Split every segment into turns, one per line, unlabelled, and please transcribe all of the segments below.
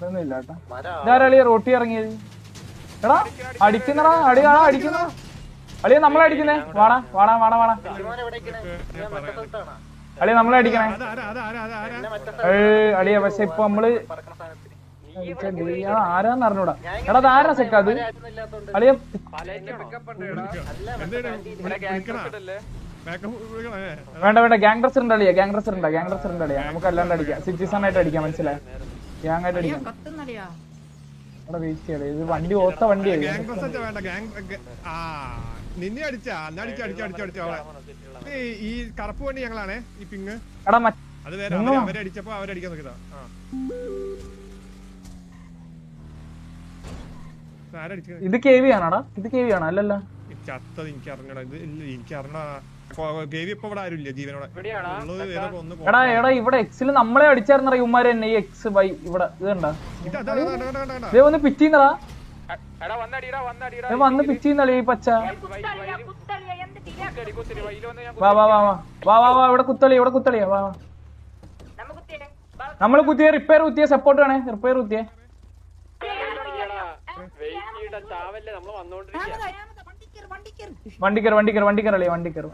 ഇതൊന്നും ഇല്ല കേട്ടോ ഇതാരളിയ റോട്ടി ഇറങ്ങിയത്? എടാ അടിക്കുന്നടാ അടി ആ അടിക്കുന്ന. അളിയ നമ്മളെ അടിക്കുന്നേ. വാടാ വാടാ വാടാ വാടാ. അളിയ നമ്മളെ അടിക്കണേ. അളിയ പക്ഷെ ഇപ്പൊ നമ്മൾ ആരാന്ന് അറിഞ്ഞൂടാ. എടാ അത്? ആരാ സെക്ക അത് അളിയ വേണ്ട വേണ്ട ഗ്യാങ് ഡ്രസ് ഉണ്ട് അളിയ ഗ്യാങ് ഡ്രസ് ഉണ്ട് ഗ്യാങ് ഡ്രസ് ഉണ്ട് അളിയ. നമുക്ക് അല്ലാണ്ട് അടിക്കാം. സിറ്റിസൺ ആയിട്ട് അടിക്കാം മനസ്സിലായി? ഗ്യാങ് ആയിട്ട് അടിക്കാം
കത്തുന്നടിയാ
അവിടെ വെയിറ്റ് ചെയ്യളെ ഇത് വണ്ടി ഓത്ത
ഗ്യാങ് വേണ്ട ഗ്യാങ് ആ നിന്നെ അടിച്ചാ അന്ന് അടിച്ച് അടിച്ച് അടിച്ച് അടിച്ചു അവളെ. ഈ കറുപ്പ് വണ്ടി ഞങ്ങളാണേ ഈ പിങ്
എടാ
അത് വേറെ അവർ അവരെ അടിച്ചപ്പോ അവരടിക്കാൻ നോക്കിയതാ. ആ.
ഇത് ഇത് കേവിയാണോ? അല്ലല്ല.
ചത്തത് എനിക്ക് അറിഞ്ഞടാ ഇത് എനിക്ക് അറിഞ്ഞാ ഗേവി ഇപ്പൊ ഇവിടെ ആരുമില്ല ജീവനോടെ? ഉള്ളത് ഏതോ ഒന്ന് പോ-
എടാ എടാ ഇവിടെ എക്സിൽ നമ്മളെ അടിച്ചായിരുന്നറ ഇവന്മാര് തന്നെ ഈ എക്സ് ബൈ ഇവിടെ ഇത് കണ്ടാ.
ഇതേ
ഒന്ന് പിറ്റീന്നടാ വന്ന് പിറ്റീന്നളി ഈ പച്ച. വാ വാ വാ വാ. വാ വാ വാ ഇവിടെ കുത്തളി ഇവിടെ കുത്തളിയാ വാ വാ.
വാ,
നമ്മൾ കുത്തിയ റിപ്പയർ കുത്തിയ സപ്പോർട്ട് വേണേ റിപ്പയർ കുത്തിയേ.
നമ്മൾ വന്നോണ്ടിരിക്കുക
വണ്ടി വണ്ടിക്കേറ്.
വണ്ടിക്കർ വണ്ടിക്കർ വണ്ടിക്കർ വണ്ടി വണ്ടിക്കർ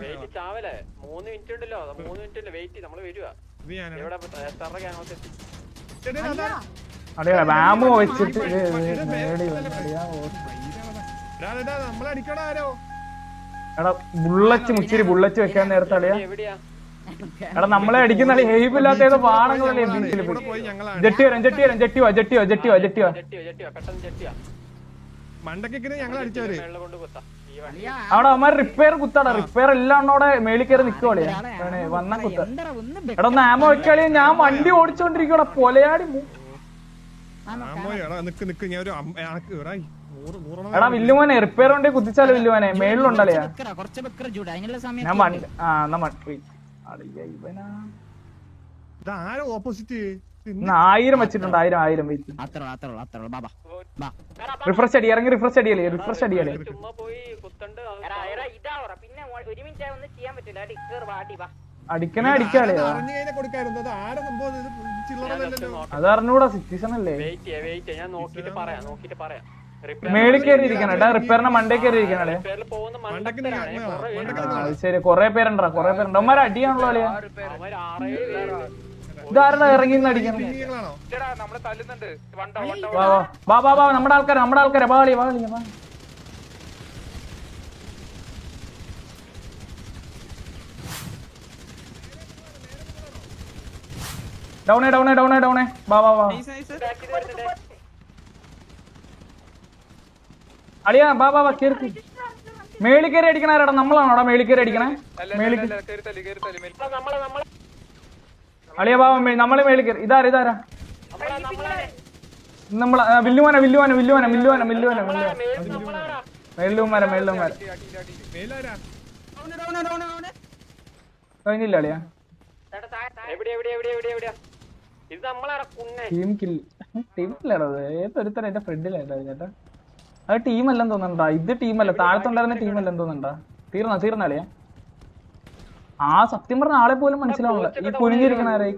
വെയിറ്റ് ചാവലേ. മൂന്ന് മിനിറ്റ് ഉണ്ടല്ലോ മൂന്ന് മിനിറ്റ് ഉണ്ട് വെയിറ്റ് നമ്മൾ വരുവാ
ഇവിടെ അതാ.
അളിയ വെച്ചിട്ട്.
എടാ, എടാ, നമ്മളെ അടിക്കണ ആരോ?
എടാ ബുള്ളറ്റ് മുച്ചിരി ബുള്ളറ്റ് വെക്കാൻ നേരത്തെ അളിയാ എടാ നമ്മളെ അടിക്കുന്ന അളി ഹെയ്ബ് ഇല്ലാത്ത ഏതോ ബാണങ്ങളല്ലേ ബീച്ചിൽ ജെട്ടി വരാം ജെട്ടി വരാം ജെട്ടി വാ ജെട്ടി വാ ജെട്ടി വാ ജെട്ടി വാ.
ഞങ്ങൾ അടിച്ചവര്.
അവിടെ അവന്മാർ റിപ്പയർ കുത്താടാ. റിപ്പയർ എല്ലാം മേളിൽ കയറി നിക്കുവളിയാ വന്ന കുത്ത. എടാ ഒന്ന് ആമ വെക്കളിയാ ഞാൻ വണ്ടി ഓടിച്ചോണ്ടിരിക്കണ പൊലയാടി
എടാ നിക്ക് നിക്ക്. ഞാൻ ഒരു അം- എനക്ക് എടാ, നൂറ്
എടാ വില്ലുമോനെ റിപ്പയർ കൊണ്ട് കുത്തിച്ചാലോ വില്ലുമോനെ?
അതിനുള്ള
ഞാൻ വണ്ടി ആ എന്നാ വണ്ടി ഇവനാ.
ഓപ്പോസിറ്റ്
ആയിരം വെച്ചിട്ടുണ്ട്. ആയിരം ആയിരം വെച്ചിട്ടുണ്ട്
അത്ര അത്ര അത്ര ബാബാ ബാ.
റിഫ്രഷ് അടി ഇറങ്ങി റിഫ്രഷ് അടിയല്ലേ റിഫ്രഷ് അടിയല്ലേ
അടിക്കണ പോയി കുത്തണ്ട്
ഇതാവറ പിന്നെ ഒരു മിനിറ്റ് ഒന്നും ചെയ്യാൻ പറ്റില്ല വാടി വാ
അടിക്കണേ അടിക്കാളിയാ
അറിഞ്ഞു കഴിഞ്ഞാൽ അത്
അറിഞ്ഞൂടാ സിറ്റിസൺ അല്ലേ?
വെയിറ്റ് വെയിറ്റ് ഞാൻ നോക്കിട്ട് പറയാം നോക്കിട്ട് പറയാം. റിപ്പയർ
മേളിൽ കയറി ഇരിക്കണം എടാ റിപ്പയറിന്റെ മണ്ടേ കയറി ഇരിക്കണല്ലേ അത് ശരി. കൊറേ പേരുണ്ടാ കൊറേ പേരുണ്ട്. അവന്മാർ അടിയാണല്ലോ അളിയാ ഇതാരുടെ ഇറങ്ങി
വണ്ട
വാ വാ വാ വാ വാ നമ്മുടെ ആൾക്കാരെ നമ്മുടെ ആൾക്കാരെ. വാളി വാളി വാ കളി വാ. ഡൗണേ ഡൗണേ ഡൗണേ ഡൗണേ. വാ വാ വാ. അളിയാ വാ വാ വാ കേറി മേളിക്കേറി അടിക്കണാരാടാ നമ്മളാണോടാ മേളിക്കേറി അടിക്കണേ? മേളിൽ അളിയാ പാവം നമ്മളെ മേളിൽ കയറി. ഇതാരാ ഇതാരാ? നമ്മളെ വില്ലുമാന വില്ലുവാന വില്ലുവാന വില്ലുവാന വില്ലുവാന മേളിലുമാര മേളിലുമാര കഴിഞ്ഞില്ല അളിയ. ടീം കിൽ ടീം കില്ലാണോ ഏതൊരുത്തരം എന്റെ ഫ്രണ്ടിലായിട്ടാ ചേട്ടാ അത് ടീമല്ലെന്ന് തോന്നണ്ടാ ഇത് ടീമല്ല താഴത്തുണ്ടായിരുന്ന ടീമല്ലെന്ന് തോന്നണ്ടാ തീർന്നാ തീർന്ന അളിയാ? ആ സത്യം പറഞ്ഞ ആളെ പോലും മനസ്സിലാവില്ല ഈ കുനിഞ്ഞിരിക്കണ ഈ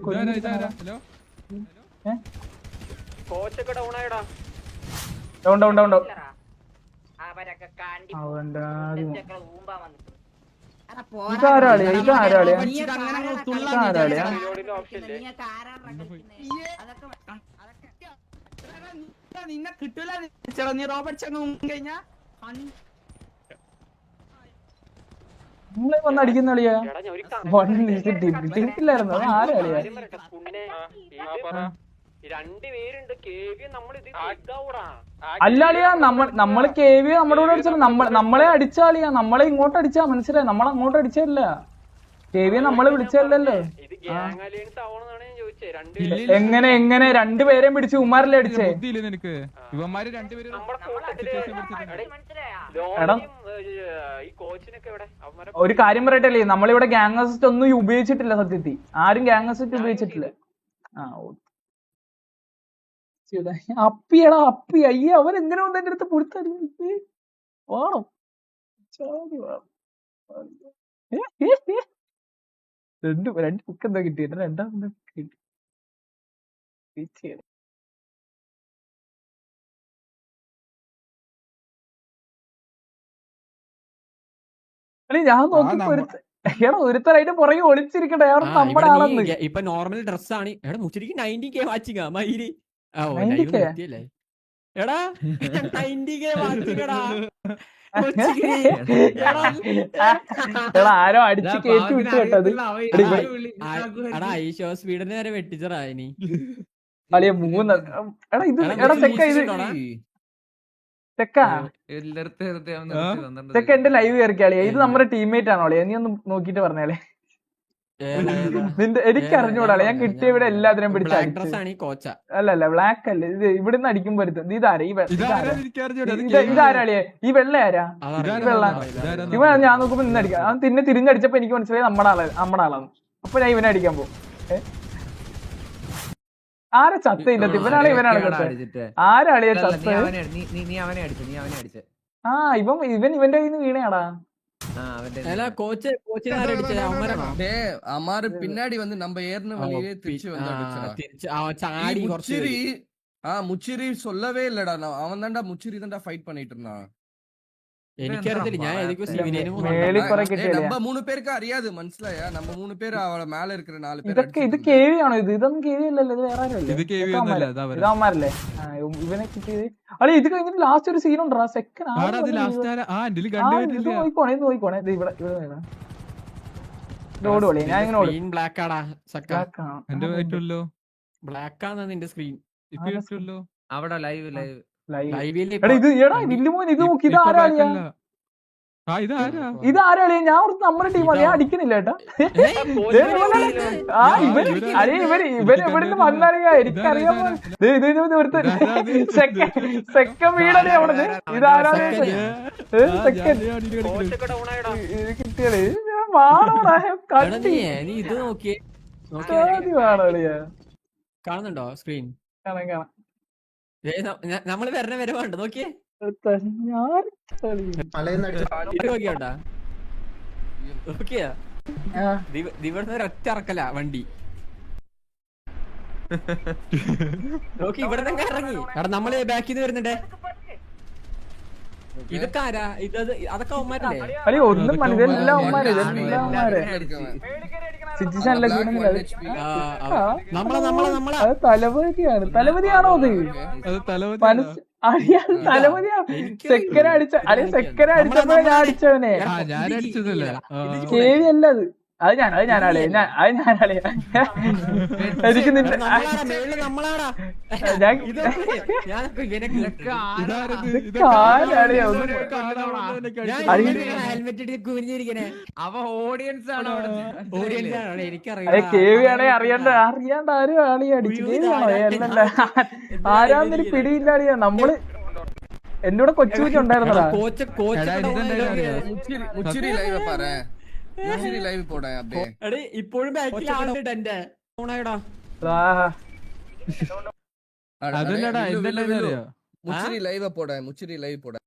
ഇതാരാളിയാ? ഇതാരാളിയാ?
വെ- നിന്നെ കിട്ടൂല നീ റോബർട്ട് ചങ്ങ കഴിഞ്ഞാ
നമ്മളെ വന്ന് അടിക്കുന്ന കളിയാ? അത് ആരാ
കേവി നമ്മൾ
നമ്മൾ കെ വി നമ്മുടെ കൂടെ അടിച്ചാൽ നമ്മൾ നമ്മളെ അടിച്ചാളിയാ നമ്മളെ ഇങ്ങോട്ട് അടിച്ചാ മനസ്സിലായി? നമ്മൾ അങ്ങോട്ട് അടിച്ചല്ല കെ വി നമ്മളെ വിളിച്ചല്ലല്ലോ
ഇത്
എങ്ങനെ എങ്ങനെ? രണ്ടുപേരെയും പിടിച്ച് ഉമാരല്ലേ അടിച്ചേ?
ബുദ്ധിയില്ലേ നിനക്ക്? ഇവന്മാര് രണ്ടുപേരും
നമ്മുടെ കൂട്ടത്തിൽ
മനസ്സിലായാ
ലോണിയും, ഈ കോച്ചിനൊക്കെ എവിടെ? അവന്മാരെ
ഒരു കാര്യം പറയട്ടല്ലേ? നമ്മളിവിടെ ഗ്യാങ് അസിസ്റ്റ് ഒന്നും ഉപയോഗിച്ചിട്ടില്ല സത്യത്തിൽ. ആരും ഗ്യാങ് അസിസ്റ്റ് ഉപയോഗിച്ചിട്ടില്ല. ആ അപ്പിയടാ അപ്പി. അയ്യേ അവൻ എങ്ങനെ വന്ന് എന്റെ അടുത്ത് പുടുത്തടി വേണം? ചാടി വേണം. രണ്ട് രണ്ട് ബുക്ക് എന്താ കിട്ടിയത് രണ്ടാമത്തെ കിട്ടി. till അല്ലെ ഞാൻ നോക്കിയപ്പോ ഒരുത്തരായിട്ട് പുറകെ ഒളിച്ചിരിക്കട്ടെ നമ്മുടെ ആളെന്ന്.
ഇപ്പൊ നോർമൽ ഡ്രസ്സാണ് എടാ മുച്ചിരിക്കും നയന്റി കെ വാച്ചിങ് മയിരി എടാ നയന്റി കെ വാച്ചിങ്ങടാ
ആരോ അടിച്ച് കേറ്റി വിട്ടു കേട്ടത്
ഐഷോ സ്പീഡിനെ വരെ വെട്ടിച്ചറാ ഇനി.
അളിയ മൂന്ന് എടാ ഇത്
എടാ,
ചെക്ക ഇത്? ചെക്ക? ചെക്ക എന്റെ ലൈവ് കയറിക്കാളിയാ ഇത് നമ്മുടെ ടീംമേറ്റ് ആണോ അളിയാ? നീ ഒന്ന് നോക്കിട്ട് പറഞ്ഞാലേ? നിന്റെ എനിക്ക് അറിഞ്ഞൂടാളെ ഞാൻ കിട്ടിയ ഇവിടെ എല്ലാത്തിനും പിടിച്ച
ബ്ലാക്ക് ആണ് ഈ കോച്ച.
അല്ല അല്ല ബ്ലാക്ക് അല്ല. ഇത് ഇവിടുന്ന് അടിക്കുമ്പോ ഒരുത്തൻ. ഇത് ഇതാരാ? ഈ ഇതാരാളിയെ ഈ വെള്ള ആരാ? വെള്ള. ഇവ ഞാൻ നോക്കുമ്പോ നിന്ന് അടിക്കാം. അവൻ തിന്നെ തിരിഞ്ഞടിച്ചപ്പോ എനിക്ക് മനസ്സിലായി നമ്മുടെ ആൾ നമ്മുടെ ആളാണ് അപ്പൊ ഞാൻ ഇവനെ അടിക്കാൻ പോകും? ആരാ ചത്ത ഇല്ലത്ത് ഇവനാണ് ഇവനാണ് ചത്ത ആരാളിയെ ചത്ത
നീ അവനെ അടിച്ചു നീ അവനെ അടിച്ചു
ആ ഇവൻ ഇവൻ ഇവന്റെ കയ്യിൽ നിന്ന് വീണയാടാ
ആ അവന്റെ
അല്ല കോച്ച് കോച്ചിനെ ആരാ അടിച്ചത് അവന്മാരാണോ
டேய் அமாரு பின்னாடி வந்து நம்ம ஏறின
ആ,
வழியிலே
പി-
திருச்சி வந்து
ആ,
அடிச்சடா
തിരിച്ച് ആ, ചാടി കുറച്ച്
முச்சிரி ஆ முச்சிரி சொல்லவே இல்லடா நான் அவன் தான்டா முச்சிரி தான்டா ஃபைட் பண்ணிட்டு இருந்தான்
എനിക്കറിയത്തില്ല. ഞാൻ
മൂന്ന് പേർക്ക് അറിയാതെ മനസ്സിലായാ? നമ്മ മൂന്ന് പേര് മേലെ നാല് പേര്
ഇത് ഇത്? ഇവനെ അളി ഇത് കഴിഞ്ഞിട്ട് ലാസ്റ്റ് ഒരു സീൻ ഉണ്ടോ സെക്കൻഡ് നോക്കോണേ നോക്കോണേ ഇവിടെ ഇവിടെ വേണം ഞാൻ ഇങ്ങനെ
ബ്ലാക്ക് ആടാ നിന്റെ സ്ക്രീൻ
അവിടെ ലൈവ് ലൈവ്
live. എടാ ഇത് എടാ വില്ലുമോൻ ഇത് നോക്കി ഇത്
ഇപ്പൊ
ആരാളിയാ
back അല്ല. ആ ഇതാരാ?
ഇത് ഞാൻ ഓർത്ത് നമ്മുടെ ടീമാണ് ഞാൻ അടിക്കണില്ല ഏട്ടാ ആ ഇവൻ
ഇവരാ-
അരെ ഇവൻ വന്നറിയാ എനിക്കറിയാൻ? സെക്കൻഡ്. വീടല്ലേ അവിടെ സെക്കൻഡ്. കണ്ടി.
കാണുന്നുണ്ടോ സ്ക്രീൻ?
കാണാം കാണാം.
നമ്മൾ വരണ വരെ വേണ്ട നോക്കിയേ. നോക്കിയാ ഇവിടുന്ന് ഒരൊറ്റ ഇറക്കല വണ്ടി. നോക്കി ഇവിടെ നിന്ന് ഇറങ്ങി. എടാ നമ്മൾ ബാക്കിൽ നിന്ന് വരുന്നുണ്ടേ ഇതൊക്കെ ആരാ? ഇത് അതൊക്കെ അവന്മാരല്ലേ?
ഒന്നും മന ഇതെല്ലാം അവന്മാര്. അത് തലപതിയാണ് തലപതിയാണോ അത് മനസ്സ് അടിയാൻ അടിച്ച അല്ലെ ഞാൻ അടിച്ചവനെ. കേവിയല്ല അത്. അത് ഞാൻ അത് ഞാനാളെ ഞാൻ അത് ഞാനാളെ എനിക്ക് നിന്റെ
അവ ഓഡിയൻസ് ആണ് അവിടെ.
ഓഡിയൻസ് ആണോ
അതെ
എനിക്കറിയാം.
കേവി അറിയണ്ട. അറിയാണ്ട് ആരും ആളി അടിച്ചു കേവിയാണോ? അല്ലല്ല. ആരാന്നൊരു പിടിയില്ലാളിയാ. നമ്മൾ എന്റെ കൂടെ കൊച്ചു ഉണ്ടായിരുന്നതാ.
കോച്ച് കോച്ച്
ലൈവ് പോടാ
അബ്ബേ ഇപ്പോഴും
അതല്ലടാ എന്തെല്ലാം അറിയോ
മുച്ചിരി ലൈവ് പോടാ മുച്ചിരി ലൈവ് പോടാ.